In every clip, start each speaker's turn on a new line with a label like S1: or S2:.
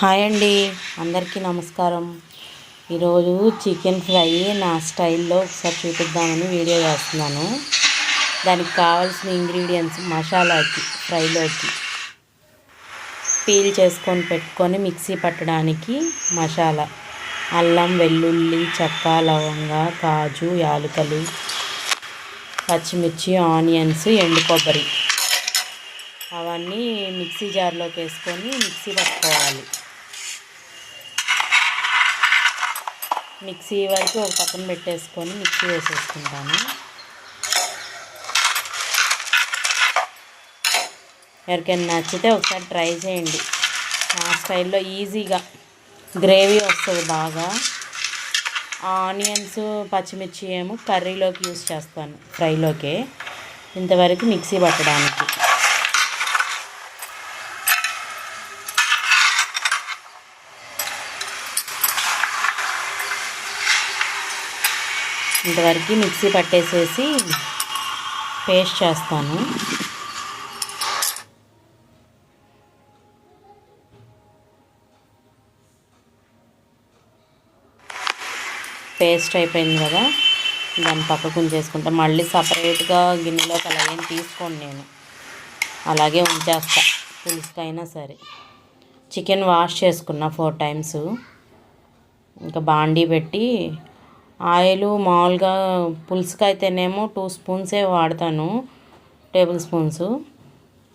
S1: Hi అండి. అందరికీ నమస్కారం. ఈరోజు చికెన్ ఫ్రై నా స్టైల్లో ఒకసారి చూపిద్దామని వీడియో చేస్తున్నాను. దానికి కావాల్సిన ఇంగ్రీడియంట్స్ మసాలాకి ఫ్రైలోకి పీల్ చేసుకొని పెట్టుకొని మిక్సీ పట్టడానికి మసాలా. అల్లం వెల్లుల్లి చెక్క లవంగ కాజు యాలకులు పచ్చిమిర్చి ఆనియన్స్ ఎండు కొబ్బరి అవన్నీ మిక్సీ జార్లోకి వేసుకొని మిక్సీ పట్టుకోవాలి. మిక్సీ వరకు ఒక పక్కన పెట్టేసుకొని మిక్సీ వేసేసుకుంటాను. ఎవరికైనా నచ్చితే ఒకసారి ట్రై చేయండి. నా స్టైల్లో ఈజీగా గ్రేవీ వస్తుంది బాగా. ఆనియన్స్ పచ్చిమిర్చి ఏమో కర్రీలోకి యూస్ చేస్తాను ఫ్రైలోకే. ఇంతవరకు మిక్సీ పట్టడానికి. ఇంతవరకు మిక్సీ పట్టేసేసి పేస్ట్ చేస్తాను. పేస్ట్ అయిపోయింది కదా దాన్ని పక్కకు ఉంచేసుకుంటా మళ్ళీ సపరేట్గా గిన్నెలోకి అలా ఏం తీసుకోండి నేను. అలాగే ఉంచేస్తా పులుసుకైనా సరే. చికెన్ వాష్ చేసుకున్నా ఫోర్ టైమ్స్. ఇంకా బాండీ పెట్టి ఆయిల్ మామూలుగా పులుసుకి అయితేనేమో టూ స్పూన్సే వాడతాను టేబుల్ స్పూన్స్.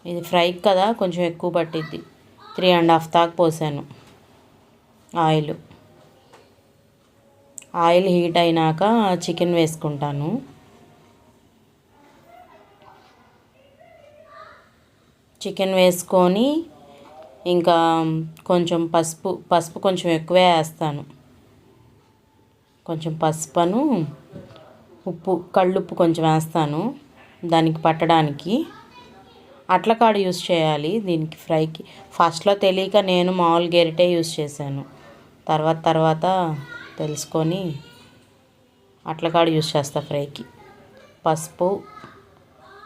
S1: ఇది ఫ్రై కదా కొంచెం ఎక్కువ పట్టిద్ది. త్రీ అండ్ హాఫ్ దాకా పోసాను ఆయిల్. ఆయిల్ హీట్ అయినాక చికెన్ వేసుకుంటాను. చికెన్ వేసుకొని ఇంకా కొంచెం పసుపు పసుపు కొంచెం ఎక్కువే వేస్తాను. కొంచెం పసుపును ఉప్పు కళ్ళుప్పు కొంచెం వేస్తాను దానికి పట్టడానికి. అట్లకాడ యూస్ చేయాలి దీనికి ఫ్రైకి. ఫస్ట్లో తెలియక నేను మామూలు గెరిటే యూస్ చేశాను. తర్వాత తర్వాత తెలుసుకొని అట్లకాడ యూస్ చేస్తా ఫ్రైకి. పసుపు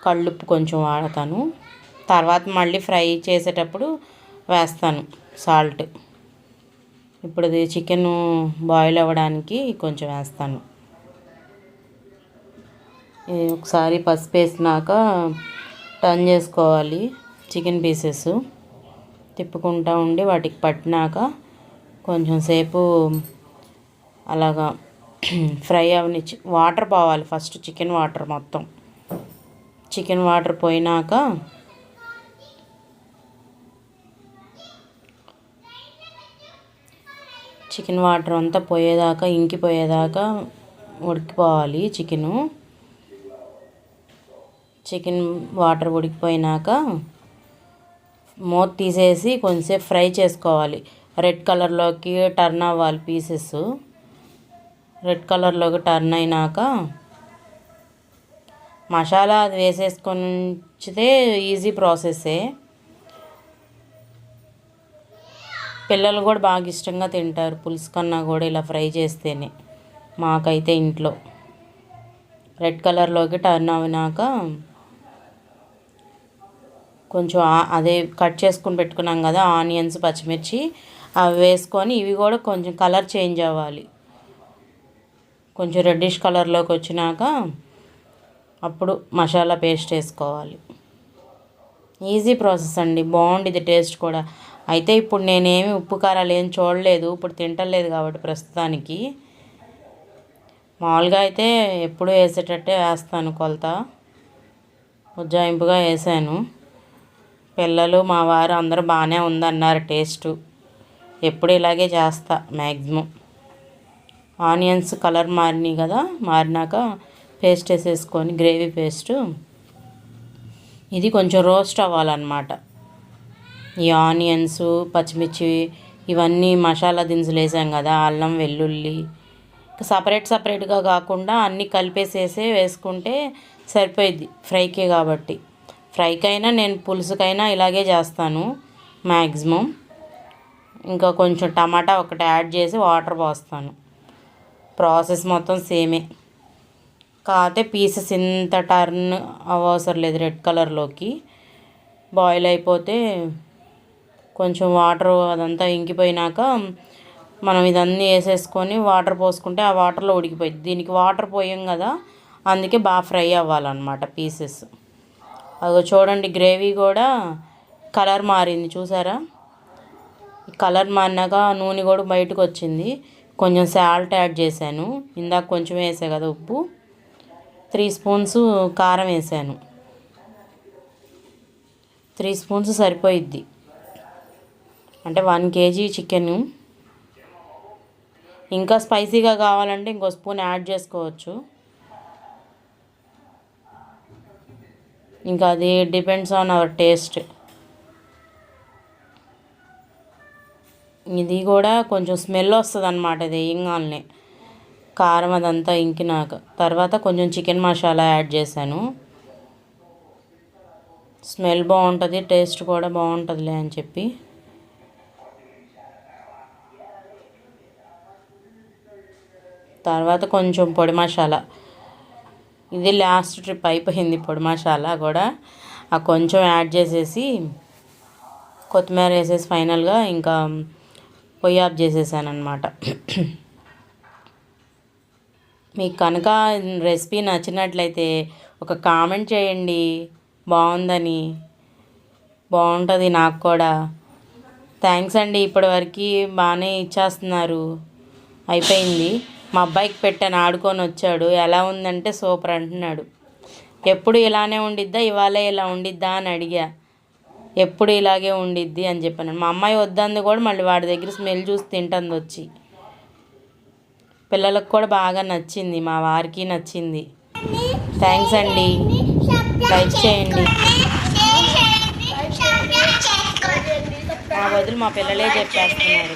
S1: కళ్ళుప్పు కొంచెం వాడతాను. తర్వాత మళ్ళీ ఫ్రై చేసేటప్పుడు వేస్తాను సాల్ట్. ఇప్పుడు ఇది చికెన్ బాయిల్ అవ్వడానికి కొంచెం వేస్తాను. ఒకసారి పసుపు వేసినాక టర్న్ చేసుకోవాలి చికెన్ పీసెస్ తిప్పుకుంటూ ఉండి వాటికి పట్టినాక కొంచెం సేపు అలాగా ఫ్రై అవనిచ్చి వాటర్ పోవాలి ఫస్ట్ చికెన్ వాటర్ మొత్తం. చికెన్ వాటర్ పోయినాక చికెన్ వాటర్ అంతా పోయేదాకా ఇంకిపోయేదాకా ఉడికిపోవాలి చికెను. చికెన్ వాటర్ ఉడికిపోయినాక మూత తీసేసి కొంచెంసేపు ఫ్రై చేసుకోవాలి. రెడ్ కలర్లోకి టర్న్ అవ్వాలి పీసెస్. రెడ్ కలర్లోకి టర్న్ అయినాక మసాలా అది వేసేసుకొని ఉంచితే ఈజీ ప్రాసెస్సే. పిల్లలు కూడా బాగా ఇష్టంగా తింటారు. పులుసు కన్నా కూడా ఇలా ఫ్రై చేస్తేనే మాకైతే ఇంట్లో. రెడ్ కలర్లోకి టర్న్ అయినాక కొంచెం అదే కట్ చేసుకుని పెట్టుకున్నాం కదా ఆనియన్స్ పచ్చిమిర్చి అవి వేసుకొని ఇవి కూడా కొంచెం కలర్ చేంజ్ అవ్వాలి. కొంచెం రెడ్డిష్ కలర్లోకి వచ్చినాక అప్పుడు మసాలా పేస్ట్ వేసుకోవాలి. ఈజీ ప్రాసెస్ అండి బాగుండిది టేస్ట్ కూడా. అయితే ఇప్పుడు నేనేమి ఉప్పు కారాలు ఏం చూడలేదు ఇప్పుడు తింటలేదు కాబట్టి ప్రస్తుతానికి. మామూలుగా అయితే ఎప్పుడు వేసేటట్టే వేస్తాను కొలత. ఉజ్జాయింపుగా వేసాను. పిల్లలు మా వారు అందరూ బాగానే ఉందన్నారు టేస్టు. ఎప్పుడు ఇలాగే చేస్తా మ్యాక్సిమం ఆనియన్స్ కలర్ మారినాయి కదా మారినాక పేస్ట్ వేసేసుకొని గ్రేవీ పేస్ట్. ఇది కొంచెం రోస్ట్ అవ్వాలన్నమాట. ఈ ఆనియన్స్ పచ్చిమిర్చి ఇవన్నీ మసాలా దినుసులు వేసాం కదా అల్లం వెల్లుల్లి. సపరేట్ సపరేట్గా కాకుండా అన్నీ కలిపేసేసే వేసుకుంటే సరిపోయిద్ది ఫ్రైకే కాబట్టి. ఫ్రైకైనా నేను పులుసుకైనా ఇలాగే చేస్తాను మ్యాక్సిమం ఇంకా కొంచెం టమాటా ఒకటి యాడ్ చేసి వాటర్ పోస్తాను. ప్రాసెస్ మొత్తం సేమే. కాకపోతే పీసెస్ ఇంత టర్న్ అవసరం లేదు రెడ్ కలర్లోకి. బాయిల్ అయిపోతే కొంచెం వాటర్ అదంతా ఇంకిపోయినాక మనం ఇదన్నీ వేసేసుకొని వాటర్ పోసుకుంటే ఆ వాటర్లో ఉడికిపోయింది దీనికి వాటర్ పోయాం కదా అందుకే బాగా ఫ్రై అవ్వాలన్నమాట పీసెస్. అది చూడండి గ్రేవీ కూడా కలర్ మారింది చూసారా? కలర్ మారినాక నూనె కూడా బయటకు వచ్చింది కొంచెం సాల్ట్ యాడ్ చేశాను. ఇందాక కొంచెం వేసా కదా ఉప్పు. త్రీ స్పూన్స్ కారం వేసాను. త్రీ స్పూన్స్ సరిపోయిద్ది. అంటే వన్ కేజీ చికెన్. ఇంకా స్పైసీగా కావాలంటే ఇంకో స్పూన్ యాడ్ చేసుకోవచ్చు. ఇంకా అది డిపెండ్స్ ఆన్ అవర్ టేస్ట్. ఇది కూడా కొంచెం స్మెల్ వస్తుంది అనమాట ఇది వేయంగానే కారం అదంతా ఇంకినాక. తర్వాత కొంచెం చికెన్ మసాలా యాడ్ చేశాను. స్మెల్ బాగుంటుంది టేస్ట్ కూడా బాగుంటుందిలే అని చెప్పి. తర్వాత కొంచెం పొడి మసాలా. ఇది లాస్ట్ ట్రిప్ అయిపోయింది పొడి మసాలా కూడా. ఆ కొంచెం యాడ్ చేసేసి కొత్తిమీర వేసేసి ఫైనల్గా ఇంకా పొయ్యి ఆఫ్ చేసేసాను అనమాట మీకు కనుక రెసిపీ నచ్చినట్లయితే ఒక కామెంట్ చేయండి. బాగుందని. బాగుంటుంది నాకు కూడా. థ్యాంక్స్ అండి ఇప్పటివరకు బాగానే ఇచ్చేస్తున్నారు. అయిపోయింది. మా అబ్బాయికి పెట్టాను ఆడుకొని వచ్చాడు. ఎలా ఉందంటే సూపర్ అంటున్నాడు. ఎప్పుడు ఇలానే ఉండిద్దా? ఇవాళే ఇలా ఉండిద్దా అని అడిగా. ఎప్పుడు ఇలాగే ఉండిద్ది అని చెప్పాను. మా అమ్మాయి వద్దంది కూడా మళ్ళీ వాడి దగ్గర స్మెల్ చూసి తింటుంది వచ్చి. పిల్లలకు కూడా బాగా నచ్చింది మా వారికి నచ్చింది. థ్యాంక్స్ అండి. లైక్ చేయండి. మా వదిలి మా పిల్లలే చెప్పేస్తున్నారు.